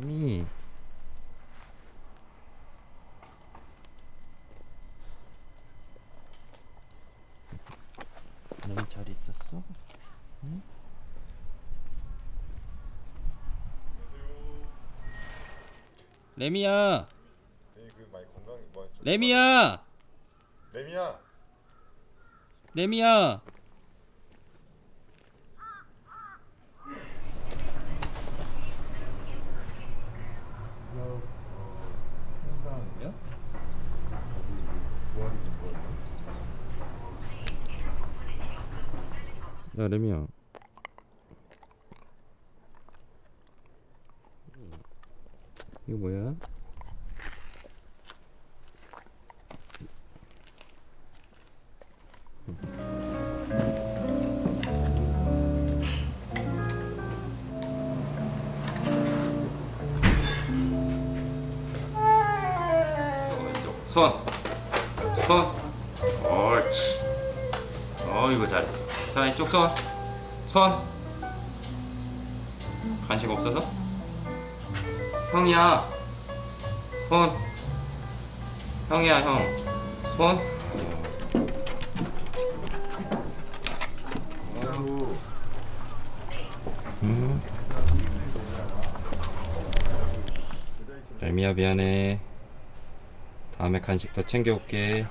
레미. 레미 잘 있었어? 응? 레미야. 되게 그 많이 건강해 뭐 좀- 레미야. 레미야 레미야. 부활이 된 거야 야 레미야. 이거 뭐야? 손. 손. 옳지. 어 이거 잘했어. 자 이쪽 손. 손. 간식 없어서? 형이야. 손. 형이야 형. 손. 음. 레미야 미안해. 다음에 간식 더 챙겨올게.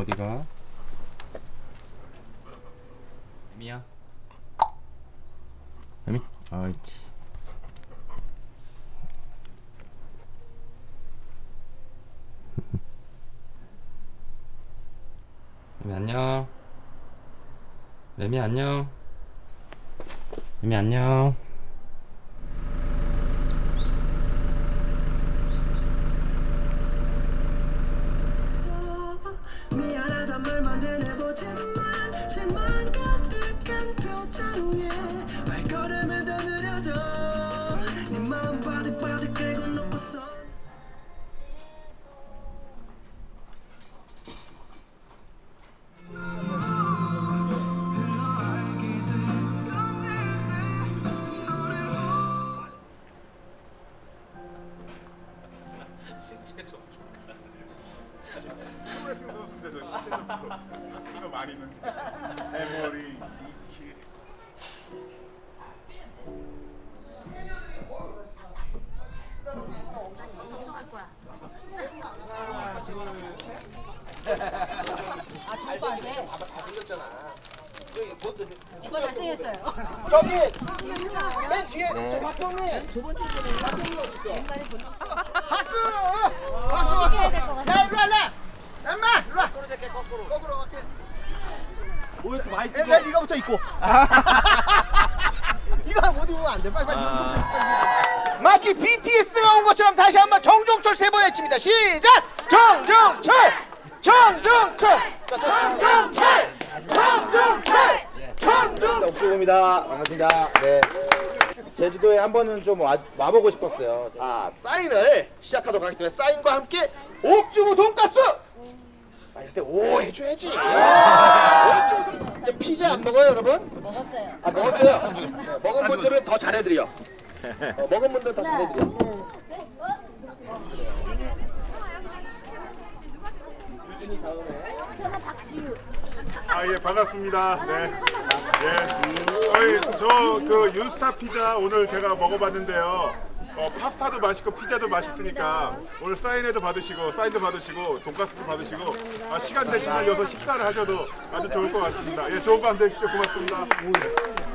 어디가? 레미야. 레미. 옳지. 레미 안녕. 레미 안녕. 레미 안녕. 미안하 단 말만 대내보지만 실망 가득한 표정 에 많이 있는데. 에머리 이키. 오빠 잘생겼어요. 박수! 박수! 박수! 야 일로 와 일로 와! 엄마! 일로 와! 거꾸로 거꾸로. 거꾸로 갈게 왜 이렇게 많이 찍어? 야 이거부터 입고 이거 못 입으면 안돼 빨리 빨리 빨리 마치 BTS가 온 것처럼 다시 한번 정종철 세 번 외칩니다 시작! 정종철! 정종철! 정종철! 정종철! 정종철! 옥주부입니다. 반갑습니다. 네. 제주도에 한 번은 좀 와, 와보고 싶었어요. 아, 사인을 시작하도록 하겠습니다. 사인과 함께 옥주부 돈가스! 아, 이때 오 해줘야지. 옥주부 돈가스. 근데 피자 안 먹어요, 여러분? 먹었어요. 아, 먹었어요? 네, 먹은 분들은 더 잘해드려. 어, 먹은 분들은 더 잘해드려. 아 예 반갑습니다. 네. 예. 저그 윤스타 피자 오늘 제가 먹어봤는데요. 어, 파스타도 맛있고 피자도 맛있으니까 오늘 사인회도 받으시고 사인도 받으시고 돈가스도 받으시고 아, 시간 되시면 여기서 식사를 하셔도 아주 좋을 것 같습니다. 예 좋은 밤 되십시오. 고맙습니다.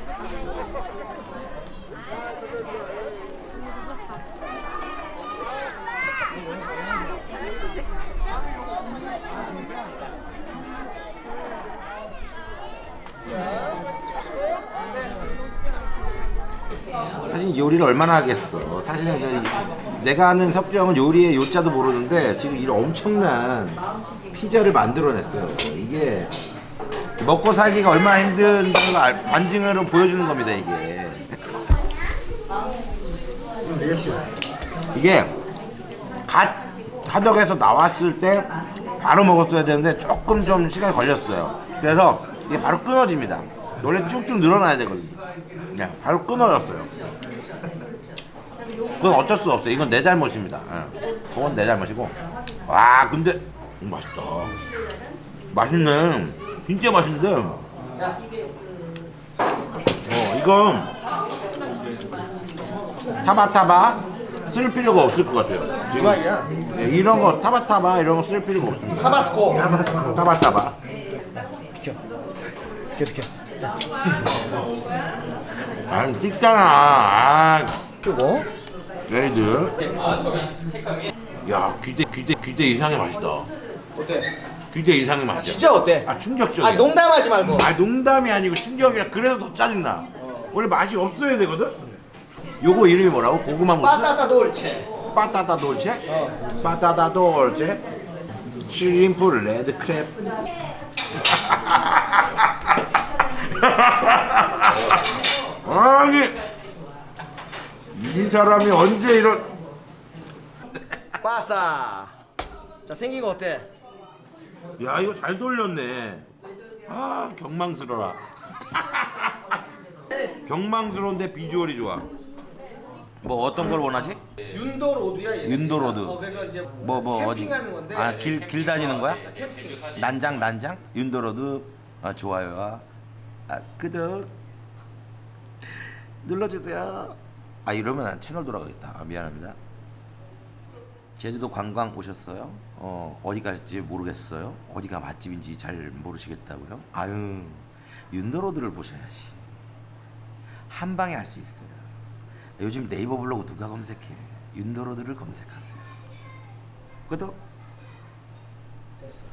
요리를 얼마나 하겠어. 사실은 그 내가 아는 석주 형은 요리의 요자도 모르는데 지금 이런 엄청난 피자를 만들어냈어요. 이게 먹고 살기가 얼마나 힘든 걸 알- 반증으로 보여주는 겁니다. 이게. 이게 갓 타덕에서 나왔을 때 바로 먹었어야 되는데 조금 좀 시간이 걸렸어요. 그래서 이게 바로 끊어집니다. 원래 쭉쭉 늘어나야 되거든요. 네, 바로 끊어졌어요. 그건 어쩔 수 없어요. 이건 내 잘못입니다. 예. 그건 내 잘못이고. 와, 근데 음, 맛있다. 맛있네. 진짜 맛있는데. 어, 이건 타바타바 쓸 필요가 없을 것 같아요. 지금 예, 이런 거 타바타바 이런 거 쓸 필요가 없습니다. 타바스코. 타바타바. 아, 찍잖아. 아, 주 고. 얘들. 야, 귀대 귀대 귀대 이상의 맛이다. 어때? 귀대 이상의 맛이야. 진짜 어때? 아, 충격적이야. 아, 농담하지 말고. 아, 농담이 아니고 충격이야. 그래서 더 짜증나. 원래 맛이 없어야 되거든. 요거 이름이 뭐라고? 고구마 무스? 빠따따 돌체. 빠따다 돌체? 빠따다 돌체? 슈림프 레드 크랩. 아니 이 사람이 언제 이런 파스타. 자, 생긴 거 어때? 야 이거 잘 돌렸네 아 경망스러라 경망스러운데 비주얼이 좋아 뭐 어떤 걸 원하지? 윤도 로드야, 얘. 윤도 로드. 어, 그래서 이제 뭐 뭐 어디? 캠핑하는 건데. 아길길 다니는 거야? 캠핑. 난장 난장 윤도 로드 아, 좋아요와 아, 구독 눌러주세요. 아 이러면 채널 돌아가겠다. 아, 미안합니다. 제주도 관광 오셨어요? 어 어디 갈지 모르겠어요. 어디가 맛집인지 잘 모르시겠다고요? 아유 윤도로드를 보셔야지. 한 방에 알수 있어요. 요즘 네이버 블로그 누가 검색해? 윤도로드를 검색하세요. 구독. 됐어.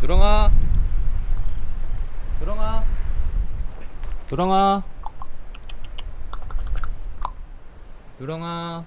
두렁아. 두렁아. 두렁아. 두렁아